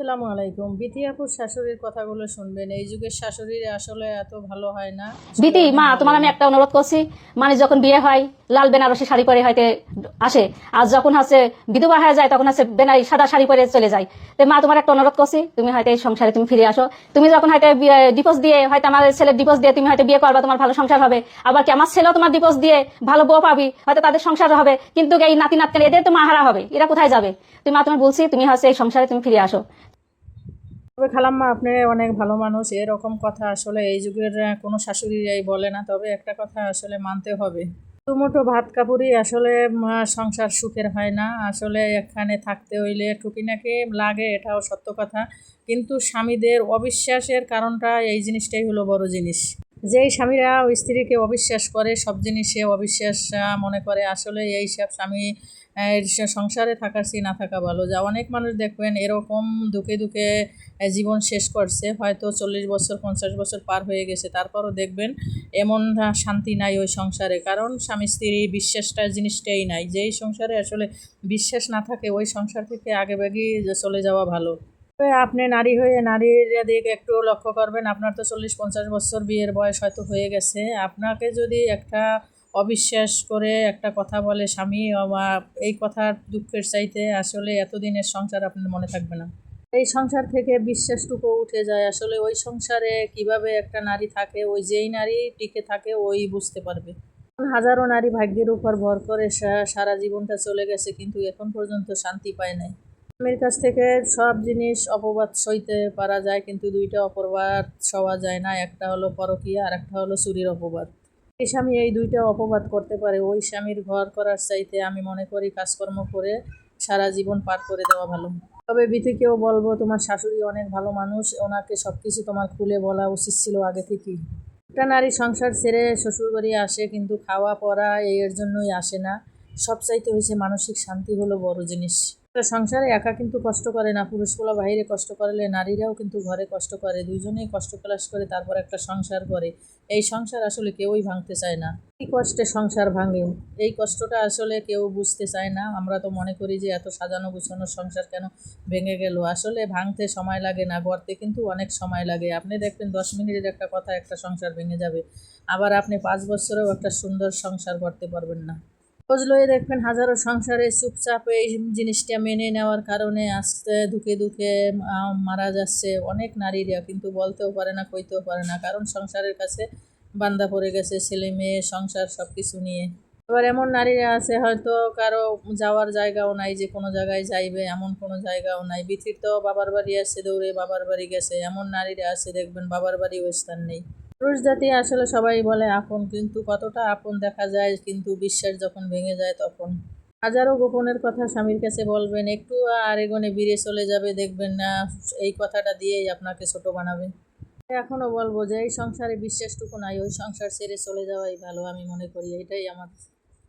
আসসালামু আলাইকুম। বিথিয়াপুর শাশুড়ির কথাগুলো শুনবেন। এই যুগের শাশুড়ির আসলে এত ভালো হয় না। দিদি মা তোমার আমি একটা অনুরোধ করছি। মানে যখন বিয়ে হয় লাল বেনারসি শাড়ি পরে হয়তো আসে। আর যখন হচ্ছে বিধবা হয়ে যায় তখন হচ্ছে বেনারি সাদা শাড়ি পরে চলে যায়। তো মা তোমার একটা অনুরোধ করছি তুমি হয়তো এই সংসারে তুমি ফিরে আসো। তুমি যখন হয়তো ডিপোজ দিয়ে হয়তো আমার ছেলের ডিপোজ দিয়ে তুমি হয়তো বিয়ে করবা তোমার ভালো সংসার হবে। আবার কি আমার ছেলেও তোমার ডিপোজ দিয়ে ভালো বউ পাবি হয়তো তাদের সংসার হবে। কিন্তু এই নাতি নাতকান এদের তো মাহারা হবে এরা কোথায় যাবে? তুমি মা তোমার বলছি তুমি হচ্ছে এই সংসারে তুমি ফিরে আসো। তবে খালাম্মা, আপনি অনেক ভালো মানুষ, এরকম কথা আসলে এই যুগের কোনো শাশুড়িরাই বলে না, তবে একটা কথা আসলে মানতে হবে। দুমুঠো ভাত কাপড়ই আসলে সংসার সুখের হয় না। আসলে এখানে থাকতে হইলে টুকিনাকে লাগে, এটাও সত্য কথা। কিন্তু স্বামীদের অবিশ্বাসের কারণটা এই জিনিসটাই হলো বড় জিনিস। যেই স্বামীরা ওই স্ত্রীকে অবিশ্বাস করে, সব জিনিসে অবিশ্বাস মনে করে, আসলে এই সব স্বামী সংসারে থাকার চেয়ে না থাকা ভালো। যা অনেক মানুষ দেখবেন এরকম দুঃখে দুঃখে জীবন শেষ করছে, হয়তো চল্লিশ বছর, পঞ্চাশ বছর পার হয়ে গেছে, তারপরও দেখবেন এমন শান্তি নাই ওই সংসারে। কারণ স্বামী স্ত্রী বিশ্বাসটা জিনিসটাই নাই। যেই সংসারে আসলে বিশ্বাস না থাকে, ওই সংসার থেকে আগে ভাগেই চলে যাওয়া ভালো। আপনি নারী হয়ে নারীর দিকে একটু লক্ষ্য করবেন, আপনার তো চল্লিশ পঞ্চাশ বছর বিয়ের বয়স হয়তো হয়ে গেছে। আপনাকে যদি একটা অবিশ্বাস করে একটা কথা বলে, স্বামী এই কথার দুঃখের চাইতে আসলে এতদিনের সংসার আপনার মনে থাকবে না। এই সংসার থেকে বিশ্বাসটুকু উঠে যায়। আসলে ওই সংসারে কীভাবে একটা নারী থাকে, ওই যেই নারী টিকে থাকে, ওই বুঝতে পারবে। হাজারো নারী ভাগ্যের উপর ভর করে সারা জীবনটা চলে গেছে, কিন্তু এখন পর্যন্ত শান্তি পায় নাই। স্বামীর কাছ থেকে সব জিনিস অপবাদ সইতে পারা যায়, কিন্তু দুইটা অপবাদ সওয়া যায় না। একটা হলো পরকীয়া, আর একটা হলো চুরির অপবাদ। এই স্বামী এই দুইটা অপবাদ করতে পারে। ওই স্বামীর ঘর করার চাইতে আমি মনে করি কাজকর্ম করে সারা জীবন পার করে দেওয়া ভালো। তবে বিথিকেও বলব, তোমার শাশুড়ি অনেক ভালো মানুষ, ওনাকে সব কিছু তোমার খুলে বলা উচিত ছিল আগে থেকেই। একটা নারী সংসার ছেড়ে শ্বশুরবাড়ি আসে, কিন্তু খাওয়া পড়া এর জন্যই আসে না। সব চাইতে হয়েছে মানসিক শান্তি হলো বড় জিনিস। একটা সংসারে একা কিন্তু কষ্ট করে না, পুরুষগুলো বাইরে কষ্ট করলে নারীরাও কিন্তু ঘরে কষ্ট করে, দুইজনেই কষ্ট ক্লাস করে, তারপর একটা সংসার করে। এই সংসার আসলে কেউই ভাঙতে চায় না। এই কষ্টে সংসার ভাঙে। এই কষ্টটা আসলে কেউ বুঝতে চায় না। আমরা তো মনে করি যে এত সাজানো গুছানো সংসার কেন ভেঙে গেল? আসলে ভাঙতে সময় লাগে না, গড়তে কিন্তু অনেক সময় লাগে। আপনি দেখবেন দশ মিনিটের একটা কথা একটা সংসার ভেঙে যাবে। আবার আপনি পাঁচ বছরেও একটা সুন্দর সংসার করতে পারবেন না। খোঁজ লয়ে দেখবেন হাজারো সংসারে চুপচাপ এই জিনিসটা মেনে নেওয়ার কারণে আস্তে দুঃখে দুঃখে মারা যাচ্ছে। অনেক নারীরা কিন্তু বলতেও পারে না, কইতেও পারে না। কারণ সংসারের কাছে বান্দা পড়ে গেছে, ছেলে মেয়ে, সংসার সব কিছু নিয়ে। এবার এমন নারীরা আছে, হয়তো কারও যাওয়ার জায়গাও নাই, যে কোনো জায়গায় যাইবে, এমন কোনো জায়গাও নাই। বিথির তো বাবার বাড়ি আসছে দৌড়ে, বাবার বাড়ি গেছে। এমন নারীরা আছে, দেখবেন বাবার বাড়িও স্থান নেই। পুরুষ জাতি আসলে সবাই বলে আপন, কিন্তু কতটা আপন দেখা যায়, কিন্তু বিশ্বাস যখন ভেঙে যায় তখন। হাজারো গোপনের কথা স্বামীর কাছে বলবেন, একটু আর এগোনে বিড়ে চলে যাবে, দেখবেন না, এই কথাটা দিয়েই আপনাকে ছোট বানাবে। এখনও বলব যে, এই সংসারে বিশ্বাসটুকু নাই, ওই সংসার ছেড়ে চলে যাওয়াই ভালো, আমি মনে করি, এটাই আমার